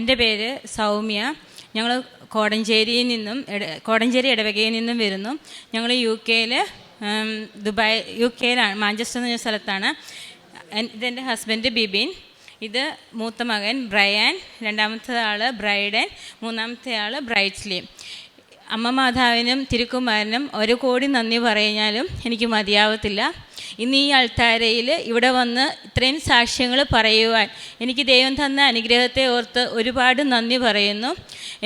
എന്റെ പേര് സൗമ്യ. ഞങ്ങൾ കോടഞ്ചേരിയിൽ നിന്നും കോടഞ്ചേരി ഇടവകയിൽ നിന്നും വരുന്നു. ഞങ്ങൾ യു കെയിൽ ദുബായ് യു കെയിലാണ് മാഞ്ചസ്റ്റർ എന്ന സ്ഥലത്താണ്. ഇതെന്റെ ഹസ്ബൻഡ് ബിബിൻ. ഇത് മൂത്ത മകൻ ബ്രയാൻ. രണ്ടാമത്തെ ആൾ ബ്രൈഡൻ. മൂന്നാമത്തെ ആൾ ബ്രൈറ്റ്സ്ലി അമ്മ മാതാവിനും തിരുക്കുമാരനും ഒരു കോടി നന്ദി പറഞ്ഞാലും എനിക്ക് മതിയാവത്തില്ല. ഇന്ന് ഈ അൾത്താരയിൽ ഇവിടെ വന്ന് ഇത്രയും സാക്ഷ്യങ്ങൾ പറയുവാൻ എനിക്ക് ദൈവം തന്ന അനുഗ്രഹത്തെ ഓർത്ത് ഒരുപാട് നന്ദി പറയുന്നു.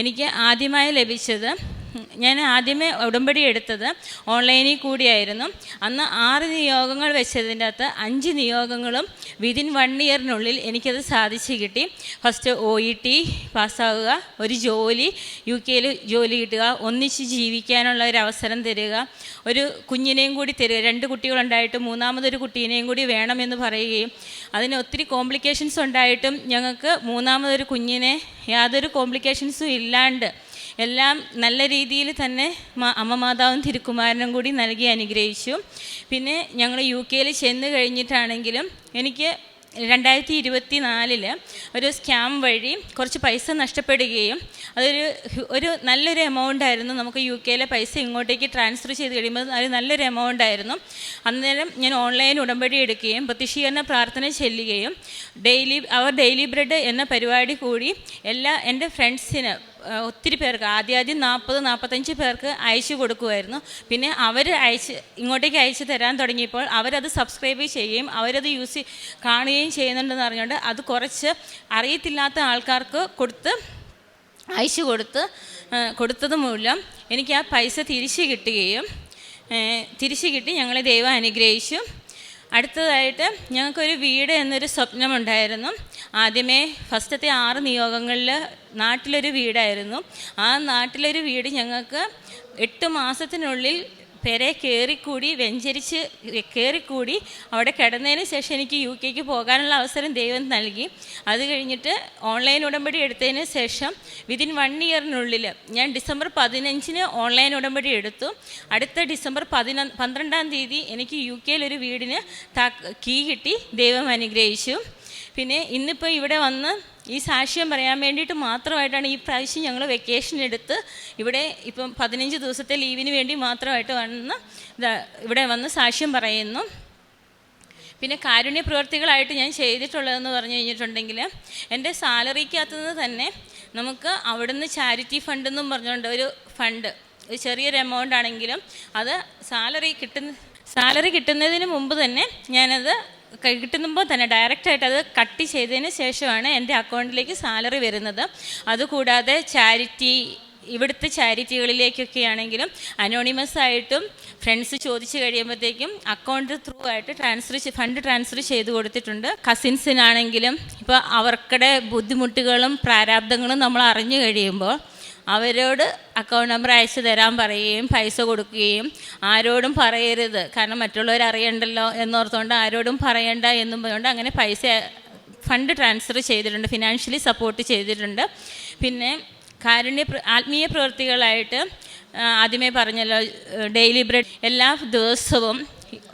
എനിക്ക് ആദ്യമായി ലഭിച്ചത് ഞാൻ ആദ്യമേ ഉടമ്പടി എടുത്തത് ഓൺലൈനിൽ കൂടിയായിരുന്നു. അന്ന് ആറ് നിയോഗങ്ങൾ വെച്ചതിന്റെ അകത്ത് അഞ്ച് നിയോഗങ്ങളും വിതിൻ വൺ ഇയറിനുള്ളിൽ എനിക്കത് സാധിച്ചു കിട്ടി. ഫസ്റ്റ് ഒ ഇ ടി പാസ്സാവുക ഒരു ജോലി യു കെയിൽ ജോലി കിട്ടുക ഒന്നിച്ച് ജീവിക്കാനുള്ള ഒരു അവസരം തരിക ഒരു കുഞ്ഞിനെയും കൂടി തരിക രണ്ട് കുട്ടികളുണ്ടായിട്ട് മൂന്നാമതൊരു കുട്ടീനെയും കൂടി വേണമെന്ന് പറയുകയും അതിന് ഒത്തിരി കോംപ്ലിക്കേഷൻസ് ഉണ്ടായിട്ടും ഞങ്ങൾക്ക് മൂന്നാമതൊരു കുഞ്ഞിനെ യാതൊരു കോംപ്ലിക്കേഷൻസും ഇല്ലാണ്ട് എല്ലാം നല്ല രീതിയിൽ തന്നെ അമ്മ മാതാവും തിരുക്കുമാരനും കൂടി നൽകി അനുഗ്രഹിച്ചു. പിന്നെ ഞങ്ങൾ യു കെയിൽ ചെന്ന് കഴിഞ്ഞിട്ടാണെങ്കിലും എനിക്ക് രണ്ടായിരത്തി ഇരുപത്തി നാലിൽ ഒരു സ്കാം വഴി കുറച്ച് പൈസ നഷ്ടപ്പെടുകയും അതൊരു ഒരു നല്ലൊരു എമൗണ്ട് ആയിരുന്നു. നമുക്ക് യു കെയിലെ പൈസ ഇങ്ങോട്ടേക്ക് ട്രാൻസ്ഫർ ചെയ്ത് കഴിയുമ്പോൾ അത് നല്ലൊരു എമൗണ്ട് ആയിരുന്നു. അന്നേരം ഞാൻ ഓൺലൈൻ ഉടമ്പടി എടുക്കുകയും പ്രതിഷീകരണ പ്രാർത്ഥന ചെല്ലുകയും ഡെയിലി അവർ ഡെയിലി ബ്രെഡ് എന്ന പരിപാടി കൂടി എല്ലാ എന്റെ ഫ്രണ്ട്സിന് ഒത്തിരി പേർക്ക് ആദ്യം ആദ്യം നാൽപ്പത് നാൽപ്പത്തഞ്ച് പേർക്ക് അയച്ചു കൊടുക്കുമായിരുന്നു പിന്നെ അവർ അയച്ച് ഇങ്ങോട്ടേക്ക് അയച്ചു തരാൻ തുടങ്ങിയപ്പോൾ അവരത് സബ്സ്ക്രൈബ് ചെയ്യുകയും അവരത് യൂസ് കാണുകയും ചെയ്യുന്നുണ്ടെന്ന് അറിഞ്ഞുകൊണ്ട് അത് കുറച്ച് അറിയത്തില്ലാത്ത ആൾക്കാർക്ക് കൊടുത്ത് അയച്ചു കൊടുത്ത് കൊടുത്തത് മൂലം എനിക്ക് ആ പൈസ തിരിച്ചു കിട്ടുകയും തിരിച്ച് കിട്ടി ഞങ്ങളെ ദൈവം അനുഗ്രഹിച്ചു. അടുത്തതായിട്ട് ഞങ്ങൾക്കൊരു വീട് എന്നൊരു സ്വപ്നമുണ്ടായിരുന്നു. ആദ്യമേ ഫസ്റ്റത്തെ ആറ് നിയോഗങ്ങളിൽ നാട്ടിലൊരു വീടായിരുന്നു. ആ നാട്ടിലൊരു വീട് ഞങ്ങൾക്ക് എട്ട് മാസത്തിനുള്ളിൽ പെരെ കയറിക്കൂടി വെഞ്ചരിച്ച് കയറിക്കൂടി അവിടെ കിടന്നതിന് ശേഷം എനിക്ക് യു കെക്ക് പോകാനുള്ള അവസരം ദൈവം നൽകി. അത് കഴിഞ്ഞിട്ട് ഓൺലൈൻ ഉടമ്പടി എടുത്തതിന് ശേഷം വിതിൻ വൺ ഇയറിനുള്ളിൽ ഞാൻ ഡിസംബർ പതിനഞ്ചിന് ഓൺലൈൻ ഉടമ്പടി എടുത്തു. അടുത്ത ഡിസംബർ പതിന പന്ത്രണ്ടാം തീയതി എനിക്ക് യു കെയിലൊരു വീടിന് കീ കിട്ടി. ദൈവം അനുഗ്രഹിച്ചു. പിന്നെ ഇന്നിപ്പോൾ ഇവിടെ വന്ന് ഈ സാക്ഷ്യം പറയാൻ വേണ്ടിയിട്ട് മാത്രമായിട്ടാണ് ഈ പ്രാവശ്യം ഞങ്ങൾ വെക്കേഷൻ എടുത്ത് ഇവിടെ ഇപ്പം പതിനഞ്ച് ദിവസത്തെ ലീവിന് വേണ്ടി മാത്രമായിട്ട് വന്ന് ഇവിടെ വന്ന് സാക്ഷ്യം പറയുന്നു. പിന്നെ കാരുണ്യ പ്രവർത്തികളായിട്ട് ഞാൻ ചെയ്തിട്ടുള്ളതെന്ന് പറഞ്ഞു കഴിഞ്ഞിട്ടുണ്ടെങ്കിൽ എന്റെ സാലറിക്കകത്തു നിന്ന് തന്നെ നമുക്ക് അവിടുന്ന് ചാരിറ്റി ഫണ്ട് എന്നും പറഞ്ഞുകൊണ്ട് ഒരു ഫണ്ട് ഒരു ചെറിയൊരു എമൗണ്ട് ആണെങ്കിലും അത് സാലറി കിട്ടുന്ന സാലറി കിട്ടുന്നതിന് മുമ്പ് തന്നെ ഞാനത് കിട്ടുമ്പോൾ തന്നെ ഡയറക്റ്റായിട്ട് അത് കട്ട് ചെയ്തതിന് ശേഷമാണ് എന്റെ അക്കൗണ്ടിലേക്ക് സാലറി വരുന്നത്. അതുകൂടാതെ ചാരിറ്റി ഇവിടുത്തെ ചാരിറ്റികളിലേക്കൊക്കെ ആണെങ്കിലും അനോണിമസ് ആയിട്ടും ഫ്രണ്ട്സ് ചോദിച്ചു കഴിയുമ്പോഴത്തേക്കും അക്കൗണ്ട് ത്രൂ ആയിട്ട് ട്രാൻസ്ഫർ ഫണ്ട് ട്രാൻസ്ഫർ ചെയ്ത് കൊടുത്തിട്ടുണ്ട്. കസിൻസിനാണെങ്കിലും ഇപ്പോൾ അവർക്കടെ ബുദ്ധിമുട്ടുകളും പ്രാരാബ്ദങ്ങളും നമ്മൾ അറിഞ്ഞു കഴിയുമ്പോൾ അവരോട് അക്കൗണ്ട് നമ്പർ അയച്ചു തരാൻ പറയുകയും പൈസ കൊടുക്കുകയും ആരോടും പറയരുത്. കാരണം മറ്റുള്ളവർ അറിയണ്ടല്ലോ എന്നോർത്തുകൊണ്ട് ആരോടും പറയണ്ട എന്നും പറഞ്ഞുകൊണ്ട് അങ്ങനെ പൈസ ഫണ്ട് ട്രാൻസ്ഫർ ചെയ്തിട്ടുണ്ട് ഫിനാൻഷ്യലി സപ്പോർട്ട് ചെയ്തിട്ടുണ്ട്. പിന്നെ കാരുണ്യ ആത്മീയ പ്രവൃത്തികളായിട്ട് ആദ്യമേ പറഞ്ഞല്ലോ ഡെയിലി ബ്രെഡ് എല്ലാ ദിവസവും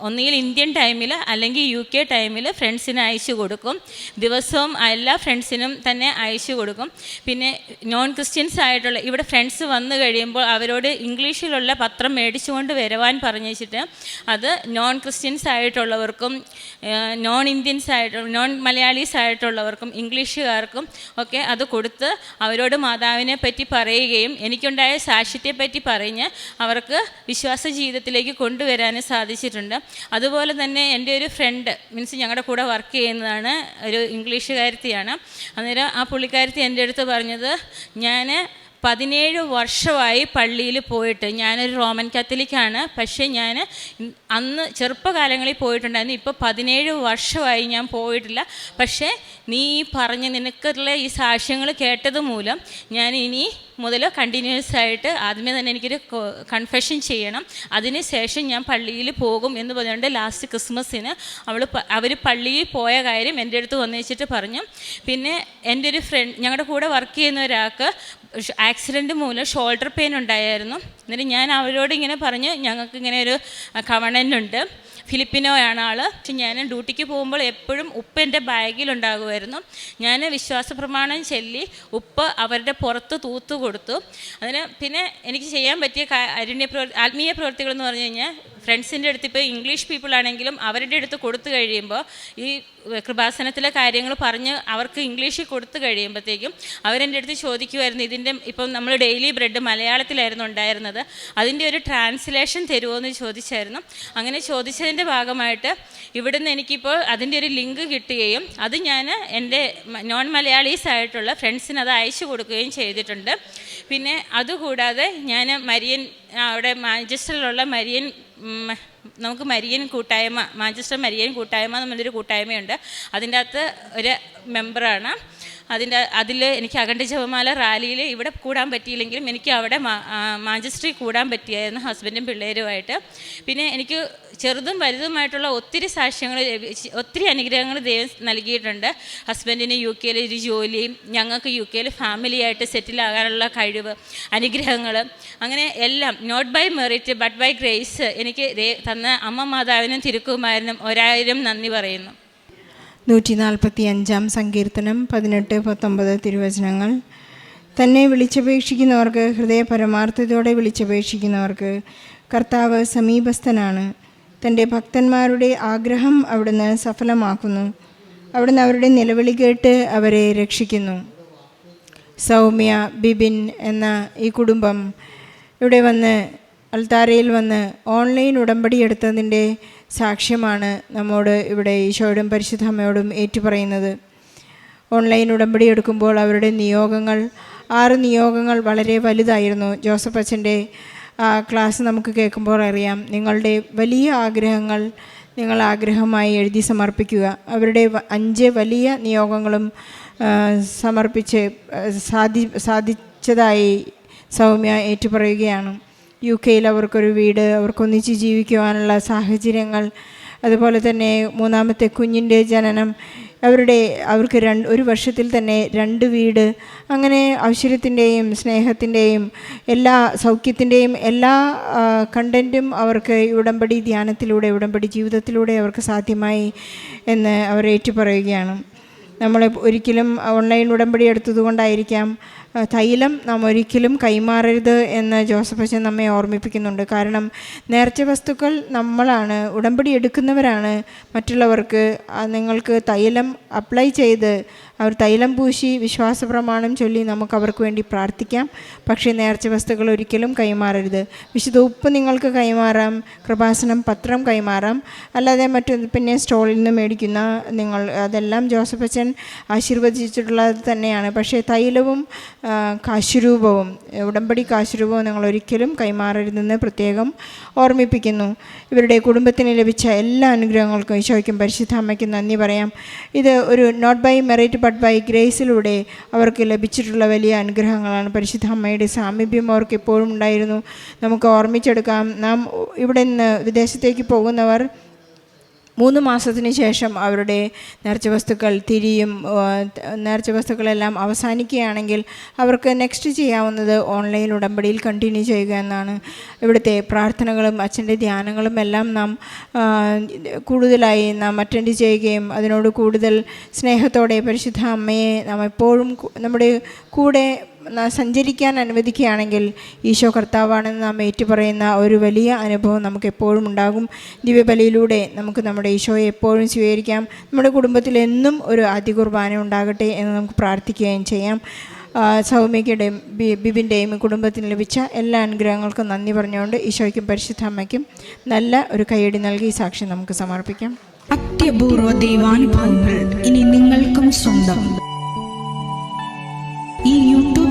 ഒന്നുകിൽ ഇന്ത്യൻ ടൈമിൽ അല്ലെങ്കിൽ യു കെ ടൈമിൽ ഫ്രണ്ട്സിന് അയച്ചു കൊടുക്കും. ദിവസവും എല്ലാ ഫ്രണ്ട്സിനും തന്നെ അയച്ചു കൊടുക്കും. പിന്നെ നോൺ ക്രിസ്ത്യൻസ് ആയിട്ടുള്ള ഇവിടെ ഫ്രണ്ട്സ് വന്നു കഴിയുമ്പോൾ അവരോട് ഇംഗ്ലീഷിലുള്ള പത്രം മേടിച്ചുകൊണ്ട് വരുവാൻ പറഞ്ഞിട്ട് അത് നോൺ ക്രിസ്ത്യൻസ് ആയിട്ടുള്ളവർക്കും നോൺ ഇന്ത്യൻസ് ആയിട്ട് നോൺ മലയാളീസ് ആയിട്ടുള്ളവർക്കും ഇംഗ്ലീഷുകാർക്കും ഒക്കെ അത് കൊടുത്ത് അവരോട് മാതാവിനെ പറ്റി പറയുകയും എനിക്കുണ്ടായ സാക്ഷ്യത്തെ പറ്റി പറഞ്ഞ് അവർക്ക് വിശ്വാസ ജീവിതത്തിലേക്ക് കൊണ്ടുവരാനും സാധിച്ചിട്ടുണ്ട്. അതുപോലെ തന്നെ എന്റെ ഒരു ഫ്രണ്ട് മീൻസ് ഞങ്ങളുടെ കൂടെ വർക്ക് ചെയ്യുന്നതാണ് ഒരു ഇംഗ്ലീഷുകാരത്തിയാണ് അന്നേരം ആ പുള്ളിക്കാരത്തി എന്റെ അടുത്ത് പറഞ്ഞത് ഞാൻ പതിനേഴ് വർഷമായി പള്ളിയിൽ പോയിട്ട് ഞാനൊരു റോമൻ കാത്തലിക്കാണ്. പക്ഷേ ഞാൻ അന്ന് ചെറുപ്പകാലങ്ങളിൽ പോയിട്ടുണ്ടായിരുന്നു. ഇപ്പോൾ പതിനേഴ് വർഷമായി ഞാൻ പോയിട്ടില്ല. പക്ഷേ നീ ഈ പറഞ്ഞ് നിനക്കുള്ള ഈ സാക്ഷ്യങ്ങൾ കേട്ടത് മൂലം ഞാൻ ഇനി മുതൽ കണ്ടിന്യൂസ് ആയിട്ട് ആദ്യമേ തന്നെ എനിക്കൊരു കൺഫെഷൻ ചെയ്യണം. അതിന് ശേഷം ഞാൻ പള്ളിയിൽ പോകും എന്ന് പറഞ്ഞുകൊണ്ട് ലാസ്റ്റ് ക്രിസ്മസിന് അവൾ അവർ പള്ളിയിൽ പോയ കാര്യം എന്റെ അടുത്ത് വന്നേച്ചിട്ട് പറഞ്ഞു. പിന്നെ എന്റെ ഒരു ഫ്രണ്ട് ഞങ്ങളുടെ കൂടെ വർക്ക് ചെയ്യുന്ന ഒരാൾക്ക് ആക്സിഡന്റ് മൂലം ഷോൾഡർ പെയിൻ ഉണ്ടായിരുന്നു. എന്നിട്ട് ഞാൻ അവരോട് ഇങ്ങനെ പറഞ്ഞു ഞങ്ങൾക്ക് ഇങ്ങനെ ഒരു കവണന്റ് ഉണ്ട് ഫിലിപ്പിനോയാണ് ആൾ പക്ഷെ ഞാൻ ഡ്യൂട്ടിക്ക് പോകുമ്പോൾ എപ്പോഴും ഉപ്പ് എന്റെ ബാഗിലുണ്ടാകുമായിരുന്നു ഞാൻ വിശ്വാസ പ്രമാണം ചൊല്ലി ഉപ്പ് അവരുടെ പുറത്ത് തൂത്തു കൊടുത്തു. അതിന് പിന്നെ എനിക്ക് ചെയ്യാൻ പറ്റിയ കാ- അരുണ്യ പ്രവർ ആത്മീയ പ്രവർത്തികളെന്ന് പറഞ്ഞു കഴിഞ്ഞാൽ ഫ്രണ്ട്സിന്റെ അടുത്ത് ഇപ്പോൾ ഇംഗ്ലീഷ് പീപ്പിൾ ആണെങ്കിലും അവരുടെ അടുത്ത് കൊടുത്തു കഴിയുമ്പോൾ ഈ കൃപാസനത്തിലെ കാര്യങ്ങൾ പറഞ്ഞ് അവർക്ക് ഇംഗ്ലീഷിൽ കൊടുത്തു കഴിയുമ്പോഴത്തേക്കും അവരെന്റെ അടുത്ത് ചോദിക്കുമായിരുന്നു ഇതിന്റെ ഇപ്പം നമ്മൾ ഡെയിലി ബ്രെഡ് മലയാളത്തിലായിരുന്നു ഉണ്ടായിരുന്നത് അതിന്റെ ഒരു ട്രാൻസ്ലേഷൻ തരുമോ എന്ന് ചോദിച്ചായിരുന്നു. അങ്ങനെ ചോദിച്ചതിന്റെ ഭാഗമായിട്ട് ഇവിടുന്ന് എനിക്കിപ്പോൾ അതിന്റെ ഒരു ലിങ്ക് കിട്ടുകയും അത് ഞാൻ എന്റെ നോൺ മലയാളീസ് ആയിട്ടുള്ള ഫ്രണ്ട്സിന് അത് അയച്ചു കൊടുക്കുകയും ചെയ്തിട്ടുണ്ട്. പിന്നെ അതുകൂടാതെ ഞാൻ മരിയൻ അവിടെ മാഞ്ചസ്റ്ററിലുള്ള മരിയൻ നമുക്ക് മരിയൻ കൂട്ടായ്മ മാഞ്ചസ്റ്റർ മരിയൻ കൂട്ടായ്മ എന്നുള്ളൊരു കൂട്ടായ്മയുണ്ട്. അതിന്റെ അകത്ത് ഒരു മെമ്പറാണ് അതിന്റെ അതിൽ എനിക്ക് അഖണ്ഡ ജപമാല റാലിയിൽ ഇവിടെ കൂടാൻ പറ്റിയില്ലെങ്കിലും എനിക്ക് അവിടെ മാഞ്ചസ്റ്ററിൽ കൂടാൻ പറ്റിയായിരുന്നു ഹസ്ബൻഡും പിള്ളേരുമായിട്ട്. പിന്നെ എനിക്ക് ചെറുതും വലുതുമായിട്ടുള്ള ഒത്തിരി സാക്ഷ്യങ്ങൾ ഒത്തിരി അനുഗ്രഹങ്ങൾ ദൈവം നൽകിയിട്ടുണ്ട്. ഹസ്ബൻഡിന് യു കെയിൽ ഒരു ജോലിയും ഞങ്ങൾക്ക് യു കെയിൽ ഫാമിലിയായിട്ട് സെറ്റിലാകാനുള്ള കഴിവ് അനുഗ്രഹങ്ങൾ അങ്ങനെ എല്ലാം. Not by merit but by grace എനിക്ക് തന്ന അമ്മ മാതാവിനും തിരുക്കുമാരനും ഒരായിരം നന്ദി പറയുന്നു. നൂറ്റി നാൽപ്പത്തി അഞ്ചാം സങ്കീർത്തനം പതിനെട്ട് പത്തൊമ്പത് തിരുവചനങ്ങൾ. തന്നെ വിളിച്ചപേക്ഷിക്കുന്നവർക്ക് ഹൃദയ പരമാർത്ഥതയോടെ വിളിച്ചപേക്ഷിക്കുന്നവർക്ക് കർത്താവ് സമീപസ്ഥനാണ്. തന്റെ ഭക്തന്മാരുടെ ആഗ്രഹം അവിടുന്ന് സഫലമാക്കുന്നു. അവിടുന്ന് അവരുടെ നിലവിളി കേട്ട് അവരെ രക്ഷിക്കുന്നു. സൗമ്യ ബിബിൻ എന്ന ഈ കുടുംബം ഇവിടെ വന്ന് അൽത്താരയിൽ വന്ന് ഓൺലൈൻ ഉടമ്പടി എടുത്തതിന്റെ സാക്ഷ്യമാണ് നമ്മോട് ഇവിടെ ഈശോയോടും പരിശുദ്ധ അമ്മയോടും ഏറ്റുപറയുന്നത്. ഓൺലൈൻ ഉടമ്പടി എടുക്കുമ്പോൾ അവരുടെ നിയോഗങ്ങൾ ആറ് നിയോഗങ്ങൾ വളരെ വലുതായിരുന്നു. ജോസഫ് അച്ഛന്റെ ക്ലാസ് നമുക്ക് കേൾക്കുമ്പോൾ അറിയാം. നിങ്ങളുടെ വലിയ ആഗ്രഹങ്ങൾ നിങ്ങൾ ആഗ്രഹമായി എഴുതി സമർപ്പിക്കുക. അവരുടെ അഞ്ച് വലിയ നിയോഗങ്ങളും സമർപ്പിച്ച് സാധി സാധിച്ചതായി സൗമ്യ ഏറ്റുപറയുകയാണ്. യു കെയിൽ അവർക്കൊരു വീട് അവർക്കൊന്നിച്ച് ജീവിക്കുവാനുള്ള സാഹചര്യങ്ങൾ അതുപോലെ തന്നെ മൂന്നാമത്തെ കുഞ്ഞിന്റെ ജനനം അവരുടെ അവർക്ക് രണ്ട് ഒരു വർഷത്തിൽ തന്നെ രണ്ട് വീട് അങ്ങനെ ഐശ്വര്യത്തിന്റെയും സ്നേഹത്തിന്റെയും എല്ലാ സൗഖ്യത്തിന്റെയും എല്ലാ കണ്ടന്റും അവർക്ക് ഉടമ്പടി ധ്യാനത്തിലൂടെ ഉടമ്പടി ജീവിതത്തിലൂടെ അവർക്ക് സാധ്യമായി എന്ന് അവർ ഏറ്റുപറയുകയാണ്. നമ്മൾ ഒരിക്കലും ഓൺലൈൻ ഉടമ്പടി എടുത്തതുകൊണ്ടായിരിക്കാം തൈലം നാം ഒരിക്കലും കൈമാറരുത് എന്ന് ജോസഫ് അച്ഛൻ നമ്മെ ഓർമ്മിപ്പിക്കുന്നുണ്ട്. കാരണം നേർച്ച വസ്തുക്കൾ നമ്മളാണ് ഉടമ്പടി എടുക്കുന്നവരാണ്. മറ്റുള്ളവർക്ക് നിങ്ങൾക്ക് തൈലം അപ്ലൈ ചെയ്ത് അവർ തൈലം പൂശി വിശ്വാസ പ്രമാണം ചൊല്ലി നമുക്ക് അവർക്ക് വേണ്ടി പ്രാർത്ഥിക്കാം. പക്ഷേ നേർച്ച വസ്തുക്കൾ ഒരിക്കലും കൈമാറരുത്. വിശുദ്ധ ഉപ്പ് നിങ്ങൾക്ക് കൈമാറാം കൃപാസനം പത്രം കൈമാറാം. അല്ലാതെ മറ്റു പിന്നെ സ്റ്റോളിൽ നിന്ന് മേടിക്കുന്ന നിങ്ങൾ അതെല്ലാം ജോസഫ് അച്ഛൻ ആശീർവദിച്ചിട്ടുള്ളത് തന്നെയാണ്. പക്ഷേ തൈലവും കാശുരൂപവും ഉടമ്പടി കാശുരൂപവും നിങ്ങൾ ഒരിക്കലും കൈമാറരുതെന്ന് പ്രത്യേകം ഓർമ്മിപ്പിക്കുന്നു. ഇവരുടെ കുടുംബത്തിന് ലഭിച്ച എല്ലാ അനുഗ്രഹങ്ങൾക്കും ഈശോയ്ക്കും പരിശുദ്ധ അമ്മയ്ക്ക് നന്ദി പറയാം. ഇത് ഒരു not by merit but by ഗ്രേസിലൂടെ അവർക്ക് ലഭിച്ചിട്ടുള്ള വലിയ അനുഗ്രഹങ്ങളാണ്. പരിശുദ്ധ അമ്മയുടെ സാമീപ്യം അവർക്ക് എപ്പോഴും ഉണ്ടായിരുന്നു. നമുക്ക് ഓർമ്മിച്ചെടുക്കാം. നാം ഇവിടെ നിന്ന് വിദേശത്തേക്ക് പോകുന്നവർ മൂന്ന് മാസത്തിന് ശേഷം അവരുടെ നേർച്ച വസ്തുക്കൾ തിരിയും നേർച്ച വസ്തുക്കളെല്ലാം അവസാനിക്കുകയാണെങ്കിൽ അവർക്ക് നെക്സ്റ്റ് ചെയ്യാവുന്നത് ഓൺലൈൻ ഉടമ്പടിയിൽ കണ്ടിന്യൂ ചെയ്യുക എന്നാണ്. ഇവിടുത്തെ പ്രാർത്ഥനകളും അച്ഛന്റെ ധ്യാനങ്ങളും എല്ലാം നാം കൂടുതലായി നാം അറ്റൻഡ് ചെയ്യുകയും അതിനോട് കൂടുതൽ സ്നേഹത്തോടെ പരിശുദ്ധ അമ്മയെ നാം എപ്പോഴും നമ്മുടെ കൂടെ സഞ്ചരിക്കാൻ അനുവദിക്കുകയാണെങ്കിൽ ഈശോ കർത്താവാണെന്ന് നാം ഏറ്റുപറയുന്ന ഒരു വലിയ അനുഭവം നമുക്ക് എപ്പോഴും ഉണ്ടാകും. ദിവ്യബലിയിലൂടെ നമുക്ക് നമ്മുടെ ഈശോയെ എപ്പോഴും സ്വീകരിക്കാം. നമ്മുടെ കുടുംബത്തിൽ എന്നും ഒരു അതി കുർബാന ഉണ്ടാകട്ടെ എന്ന് നമുക്ക് പ്രാർത്ഥിക്കുകയും ചെയ്യാം. സൗമ്യയുടെയും ബിബിന്റെയും കുടുംബത്തിന് ലഭിച്ച എല്ലാ അനുഗ്രഹങ്ങൾക്കും നന്ദി പറഞ്ഞുകൊണ്ട് ഈശോയ്ക്കും പരിശുദ്ധ അമ്മയ്ക്കും നല്ല ഒരു കൈയടി നൽകി സാക്ഷി നമുക്ക് സമർപ്പിക്കാം. അത്യപൂർവ ദൈവാനുഭവങ്ങൾ ഇനി നിങ്ങൾക്കും സ്വന്തം. ഈ യൂട്യൂബ്